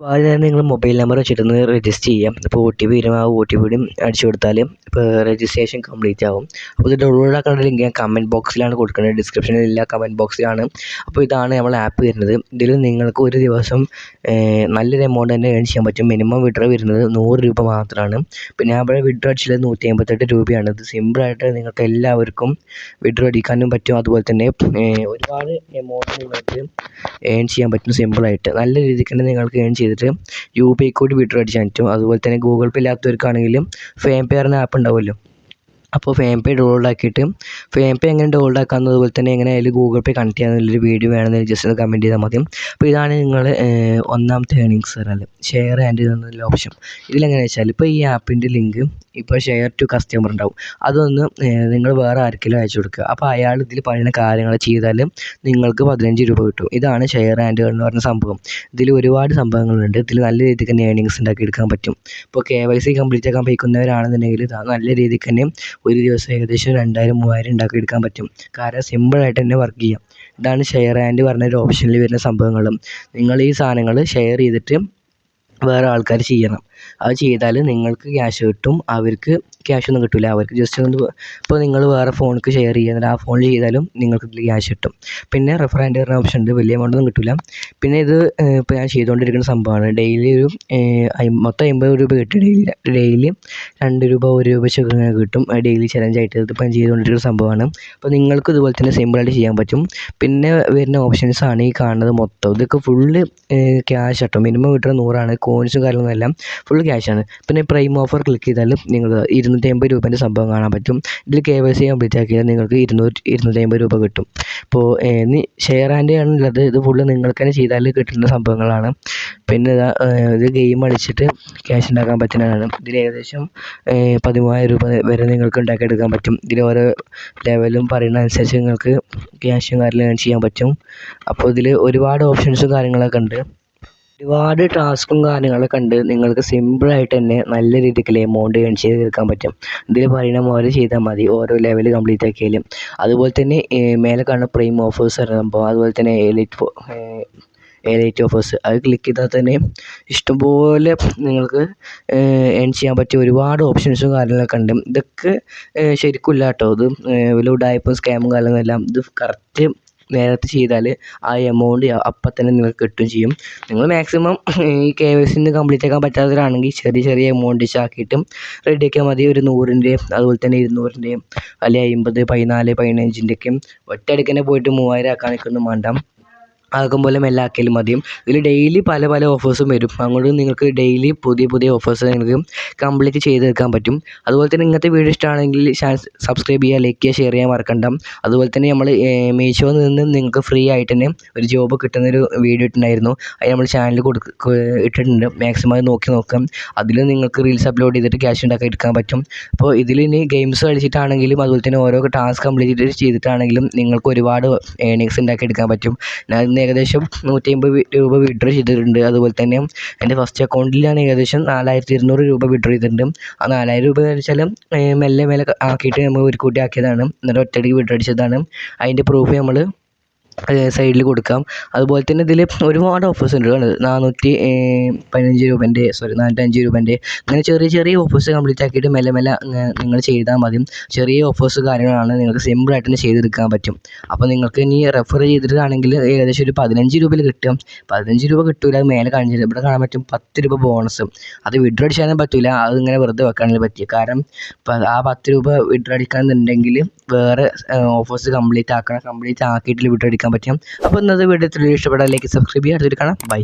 ആദ്യം തന്നെ നിങ്ങൾ മൊബൈൽ നമ്പർ വെച്ചിട്ടൊന്ന് രജിസ്റ്റർ ചെയ്യാം. അപ്പോൾ ഒ ടി പി വരും. ആ ഒ ടി പി അടിച്ചു കൊടുത്താൽ ഇപ്പോൾ രജിസ്ട്രേഷൻ കംപ്ലീറ്റ് ആവും. അപ്പോൾ ഇത് ഡൗൺലോഡ് ആക്കാനുള്ള ലിങ്ക് ഞാൻ കമന്റ് ബോക്സിലാണ് കൊടുക്കുന്നത്. ഡിസ്ക്രിപ്ഷനിൽ ഇല്ല കമന്റ് ബോക്സിലാണ് അപ്പോൾ ഇതാണ് നമ്മൾ ആപ്പ് വരുന്നത്. ഇതിൽ നിങ്ങൾക്ക് ഒരു ദിവസം നല്ലൊരു എമൗണ്ട് തന്നെ ഏൺ ചെയ്യാൻ പറ്റും. മിനിമം വിഡ്രോ വരുന്നത് നൂറ് രൂപ മാത്രമാണ് പിന്നെ ഇവിടെ വിഡ്രോ അടിച്ചത് നൂറ്റി അമ്പത്തെട്ട് രൂപയാണ്. ഇത് സിമ്പിളായിട്ട് നിങ്ങൾക്ക് എല്ലാവർക്കും വിഡ്രോ അടിക്കാനും പറ്റും. അതുപോലെ തന്നെ ഒരുപാട് എമൗണ്ട് നിങ്ങൾക്ക് ഏൺ ചെയ്യാൻ പറ്റും സിമ്പിളായിട്ട് നല്ല രീതിക്ക് തന്നെ നിങ്ങൾക്ക് ഏൺ ചെയ്തിട്ട് U P I code withdraw അടിച്ചാൽ പറ്റും അതുപോലെ തന്നെ ഗൂഗിൾ പേ ഇല്ലാത്തവർക്കാണെങ്കിലും ഫേം പേ പറഞ്ഞ ആപ്പ് ഉണ്ടാവുമല്ലോ. അപ്പോൾ ഫേം പേ ഡൗൺലോഡ് ആക്കിയിട്ട് ഫേം പേ എങ്ങനെ ഡൗൺലോഡ് ആക്കാമെന്ന് അതുപോലെ തന്നെ എങ്ങനെ അതിൽ ഗൂഗിൾ പേ കണക്ട് ചെയ്യാമെന്നുള്ളൊരു വീഡിയോ വേണമെന്ന് ജസ്റ്റ് ഒന്ന് കമന്റ് ചെയ്താൽ മതി. അപ്പോൾ ഇതാണ് നിങ്ങൾ ഒന്നാമത്തെ ഏണിങ്സ് പറഞ്ഞാൽ ഷെയർ ആൻഡ് എന്നുള്ള ഓപ്ഷൻ ഇതിലെങ്ങനെയാണെന്ന് വെച്ചാൽ ഇപ്പോൾ ഈ ആപ്പിന്റെ ലിങ്ക് ഇപ്പോൾ ഷെയർ ടു കസ്റ്റമർ ഉണ്ടാവും. അതൊന്ന് നിങ്ങൾ വേറെ ആർക്കെങ്കിലും അയച്ചു കൊടുക്കുക. അപ്പോൾ അയാൾ ഇതിൽ പറയുന്ന കാര്യങ്ങൾ ചെയ്താൽ നിങ്ങൾക്ക് പതിനഞ്ച് രൂപ കിട്ടും. ഇതാണ് ഷെയർ ആൻഡ് എന്ന് പറഞ്ഞ സംഭവം. ഇതിൽ ഒരുപാട് സംഭവങ്ങളുണ്ട്. ഇതിൽ നല്ല രീതിക്ക് തന്നെ ഏണിങ്സ് ഉണ്ടാക്കി എടുക്കാൻ പറ്റും. ഇപ്പോൾ കെ വൈ സി കംപ്ലീറ്റ് ആക്കാൻ പറ്റുന്നവരാണെന്നുണ്ടെങ്കിൽ നല്ല രീതിക്ക് തന്നെ ഒരു ദിവസം ഏകദേശം രണ്ടായിരം മൂവായിരം ഉണ്ടാക്കി എടുക്കാൻ പറ്റും. കാരണം സിമ്പിളായിട്ട് തന്നെ വർക്ക് ചെയ്യാം. ഇതാണ് ഷെയർ ആൻഡ് പറഞ്ഞ ഒരു ഓപ്ഷനിൽ വരുന്ന സംഭവങ്ങളും. നിങ്ങൾ ഈ സാധനങ്ങൾ ഷെയർ ചെയ്തിട്ട് വേറെ ആൾക്കാർ ചെയ്യണം. അത് ചെയ്താൽ നിങ്ങൾക്ക് ക്യാഷ് കിട്ടും. അവർക്ക് ക്യാഷ് ഒന്നും കിട്ടില്ല അവർക്ക് ജസ്റ്റ് ഒന്ന് ഇപ്പോൾ നിങ്ങൾ വേറെ ഫോണിലേക്ക് ഷെയർ ചെയ്യുക. ആ ഫോണിൽ ചെയ്താലും നിങ്ങൾക്ക് ഇതിൽ ക്യാഷ് കിട്ടും. പിന്നെ റെഫർ ആൻഡ് പറഞ്ഞ ഓപ്ഷൻ ഉണ്ട്. വലിയ എമൗണ്ട് ഒന്നും കിട്ടില്ല പിന്നെ ഇത് ഇപ്പോൾ ഞാൻ ചെയ്തുകൊണ്ടിരിക്കുന്ന സംഭവമാണ്. ഡെയിലി ഒരു മൊത്തം അമ്പത് രൂപ കിട്ടും ഡെയിലി ഡെയിലി രണ്ട് രൂപ ഒരു രൂപ വെച്ച് കിട്ടും. ഡെയിലി ചലഞ്ച് ആയിട്ട് ഇതിപ്പോൾ ഞാൻ ചെയ്തുകൊണ്ടിരിക്കുന്ന സംഭവമാണ്. അപ്പോൾ നിങ്ങൾക്ക് ഇതുപോലെ തന്നെ സിമ്പിളായിട്ട് ചെയ്യാൻ പറ്റും. പിന്നെ വരുന്ന ഓപ്ഷൻസ് ആണ് ഈ കാണുന്നത് മൊത്തം. ഇതൊക്കെ ഫുള്ള് ക്യാഷ് കിട്ടും മിനിമം കിട്ടുന്ന നൂറാണ്. കോയിൻസും കാര്യങ്ങളും എല്ലാം ഫുൾ ക്യാഷാണ് പിന്നെ പ്രൈം ഓഫർ ക്ലിക്ക് ചെയ്താൽ നിങ്ങൾക്ക് ഇരുന്നൂറ്റി അമ്പത് രൂപേന്റെ സംഭവം കാണാൻ പറ്റും. ഇതിൽ കെ വൈ സി കംപ്ലീറ്റ് ആക്കിയാൽ നിങ്ങൾക്ക് ഇരുന്നൂറ്റി ഇരുന്നൂറ്റി അമ്പത് രൂപ കിട്ടും. ഇപ്പോൾ ഇനി ഷെയർ ആൻഡ് ആണുള്ളത് ഇത് ഫുള്ള് നിങ്ങൾക്ക് തന്നെ ചെയ്താൽ കിട്ടുന്ന സംഭവങ്ങളാണ്. പിന്നെ ഇതാ ഇത് ഗെയിം കളിച്ചിട്ട് ക്യാഷ് ഉണ്ടാക്കാൻ പറ്റുന്നതാണ്. ഇതിൽ ഏകദേശം പതിമൂവായിരം രൂപ വരെ നിങ്ങൾക്ക് ഉണ്ടാക്കിയെടുക്കാൻ പറ്റും. ഇതിൽ ഓരോ ലെവലും പറയുന്ന അനുസരിച്ച് നിങ്ങൾക്ക് ക്യാഷും കാര്യങ്ങളും ചെയ്യാൻ പറ്റും. അപ്പോൾ ഇതിൽ ഒരുപാട് ഓപ്ഷൻസും കാര്യങ്ങളൊക്കെ ഉണ്ട്. ഒരുപാട് ടാസ്കും കാര്യങ്ങളൊക്കെ ഉണ്ട്. നിങ്ങൾക്ക് സിമ്പിളായിട്ട് തന്നെ നല്ല രീതിക്ക് എമൗണ്ട് ഏൺ ചെയ്ത് തീർക്കാൻ പറ്റും. ഇതിൽ പറയുന്ന പോലെ ചെയ്താൽ മതി. ഓരോ ലെവൽ കംപ്ലീറ്റ് ആക്കിയാലും. അതുപോലെ തന്നെ മേലെ കാണുന്ന പ്രൈം ഓഫേഴ്സ് സംഭവം. അതുപോലെ തന്നെ എലൈറ്റ് എലൈറ്റ് ഓഫേഴ്സ് അത് ക്ലിക്ക് ചെയ്താൽ തന്നെ ഇഷ്ടംപോലെ നിങ്ങൾക്ക് ഏൺ ചെയ്യാൻ പറ്റിയ ഒരുപാട് ഓപ്ഷൻസും കാര്യങ്ങളൊക്കെ ഉണ്ട്. ഇതൊക്കെ ശരിക്കും ഇല്ല കേട്ടോ ഇത് വല്ല ഉഡായിപ്പും സ്കാമും കാര്യങ്ങളെല്ലാം ഇത് കറക്റ്റ് നേരത്തെ ചെയ്താൽ ആ എമൗണ്ട് അപ്പം തന്നെ നിങ്ങൾക്ക് കിട്ടുകയും ചെയ്യും. നിങ്ങൾ മാക്സിമം ഈ കെ വൈ സി കംപ്ലീറ്റ് ആക്കാൻ പറ്റാത്തവരാണെങ്കിൽ ചെറിയ ചെറിയ എമൗണ്ട് ആക്കിയിട്ടും റെഡിയാക്കിയാൽ മതി. ഒരു നൂറിന്റെയും അതുപോലെ തന്നെ ഇരുന്നൂറിന്റെയും അല്ലെങ്കിൽ അമ്പത് പതിനാല് പതിനഞ്ചിന്റെയൊക്കെയും ഒറ്റയടിക്ക് തന്നെ പോയിട്ട് മൂവായിരം ആക്കാൻ ഒന്നും വേണ്ട. ആകും പോലെ മെല്ലെ ആക്കിയാലും മതിയും. ഇതിൽ ഡെയിലി പല പല ഓഫേഴ്സും വരും. അങ്ങോട്ട് നിങ്ങൾക്ക് ഡെയിലി പുതിയ പുതിയ ഓഫേഴ്സ് നിങ്ങൾക്ക് കംപ്ലീറ്റ് ചെയ്ത് തീർക്കാൻ പറ്റും. അതുപോലെ തന്നെ ഇങ്ങനത്തെ വീഡിയോ ഇഷ്ടമാണെങ്കിൽ സബ്സ്ക്രൈബ് ചെയ്യുക ലൈക്ക് ചെയ്യുക ഷെയർ ചെയ്യാൻ മറക്കണ്ട. അതുപോലെ തന്നെ നമ്മൾ മീഷോയിൽ നിന്ന് നിങ്ങൾക്ക് ഫ്രീ ആയിട്ട് തന്നെ ഒരു ജോബ് കിട്ടുന്നൊരു വീഡിയോ ഇട്ടിട്ടുണ്ടായിരുന്നു. അത് നമ്മൾ ചാനലിൽ കൊടുക്ക ഇട്ടിട്ടുണ്ട്. മാക്സിമം അത് നോക്കി നോക്കാം. അതിൽ നിങ്ങൾക്ക് റീൽസ് അപ്ലോഡ് ചെയ്തിട്ട് ക്യാഷ് ഉണ്ടാക്കി എടുക്കാൻ പറ്റും. അപ്പോൾ ഇതിൽ ഇനി ഗെയിംസ് കളിച്ചിട്ടാണെങ്കിലും അതുപോലെ തന്നെ ഓരോ ടാസ്ക് കംപ്ലീറ്റ് ചെയ്തിട്ടാണെങ്കിലും നിങ്ങൾക്ക് ഒരുപാട് ഏണിങ്സ് ഉണ്ടാക്കി എടുക്കാൻ പറ്റും. ഇന്ന് ഏകദേശം നൂറ്റി അമ്പത് രൂപ വിഡ്രോ ചെയ്തിട്ടുണ്ട്. അതുപോലെ തന്നെ എന്റെ ഫസ്റ്റ് അക്കൗണ്ടിലാണ് ഏകദേശം നാലായിരത്തി ഇരുന്നൂറ് രൂപ വിഡ്രോ ചെയ്തിട്ടുണ്ട്. ആ നാലായിരം രൂപ എന്ന് വെച്ചാൽ മെല്ലെ മെല്ലെ ആക്കിയിട്ട് നമ്മൾ ഒരു കൂട്ടി ആക്കിയതാണ്. എന്നിട്ട് ഒറ്റയടിക്ക് വിഡ്രോ അടിച്ചതാണ്. അതിന്റെ പ്രൂഫ് നമ്മൾ സൈഡിൽ കൊടുക്കാം. അതുപോലെ തന്നെ ഇതിൽ ഒരുപാട് ഓഫേഴ്സ് ഉണ്ട് നാനൂറ്റി പതിനഞ്ച് രൂപേന്റെ സോറി നാനൂറ്റഞ്ച് രൂപേന്റെ. അങ്ങനെ ചെറിയ ചെറിയ ഓഫേഴ്സ് കംപ്ലീറ്റ് ആക്കിയിട്ട് മെല്ലെ മെല്ലെ നിങ്ങൾ ചെയ്താൽ മതി. ചെറിയ ഓഫേഴ്സ് കാര്യങ്ങളാണ് നിങ്ങൾക്ക് സിമ്പിളായിട്ട് തന്നെ ചെയ്തെടുക്കാൻ പറ്റും. അപ്പോൾ നിങ്ങൾക്ക് ഇനി റെഫർ ചെയ്തിട്ടാണെങ്കിൽ ഏകദേശം ഒരു പതിനഞ്ച് രൂപയിൽ കിട്ടും. പതിനഞ്ച് രൂപ കിട്ടില്ല മേലെ കാണിച്ചില്ല ഇവിടെ കാണാൻ പറ്റും പത്ത് രൂപ ബോണസ് അത് വിഡ്രോ അടിച്ചാലും പറ്റില്ല അത് ഇങ്ങനെ വെറുതെ വെക്കാനുള്ള പറ്റിയ. കാരണം ആ പത്ത് രൂപ വിഡ്രോ അടിക്കാന്നുണ്ടെങ്കിൽ വേറെ ഓഫേഴ്സ് കംപ്ലീറ്റ് ആക്കണം കംപ്ലീറ്റ് ആക്കിയിട്ട് വിഡ്രോ അടിക്കാൻ പറ്റും. അപ്പോൾ ഇന്നത്തെ വീഡിയോ ഇഷ്ടപ്പെടാൻ ലൈക്ക് സബ്സ്ക്രൈബ് ചെയ്യുക അടുത്തൊരു കാണാം. ബൈ